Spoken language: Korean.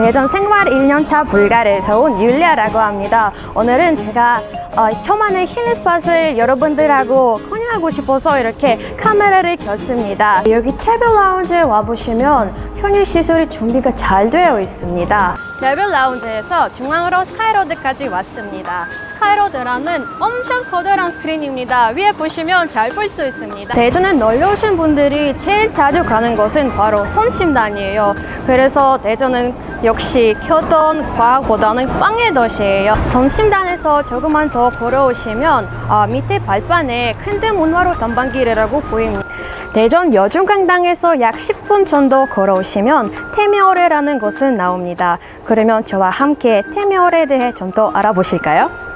대전 생활 1년차 불가리아에서 온 율리아라고 합니다. 오늘은 제가 어, 하는 힐링 스팟을 여러분들하고 공유하고 싶어서 이렇게 카메라를 켰습니다. 여기 캐벨 라운지에 와보시면 편의 시설이 준비가 잘 되어 있습니다. 캐벨 라운지에서 중앙으로 스카이로드까지 왔습니다. 스카이로드라는 엄청 커다란 스크린입니다. 위에 보시면 잘 볼 수 있습니다. 대전에 놀러 오신 분들이 제일 자주 가는 곳은 바로 선심단이에요. 그래서 대전은 역시 교통, 과학보다는 빵의 도시예요. 선심단에서 조금만 더 걸어오시면 아, 밑에 발판에 큰데 문화로 전방길이라고 보입니다. 대전 여중강당에서 약 10분 정도 걸어오시면 태미오레라는 곳은 나옵니다. 그러면 저와 함께 태미오레에 대해 좀 더 알아보실까요?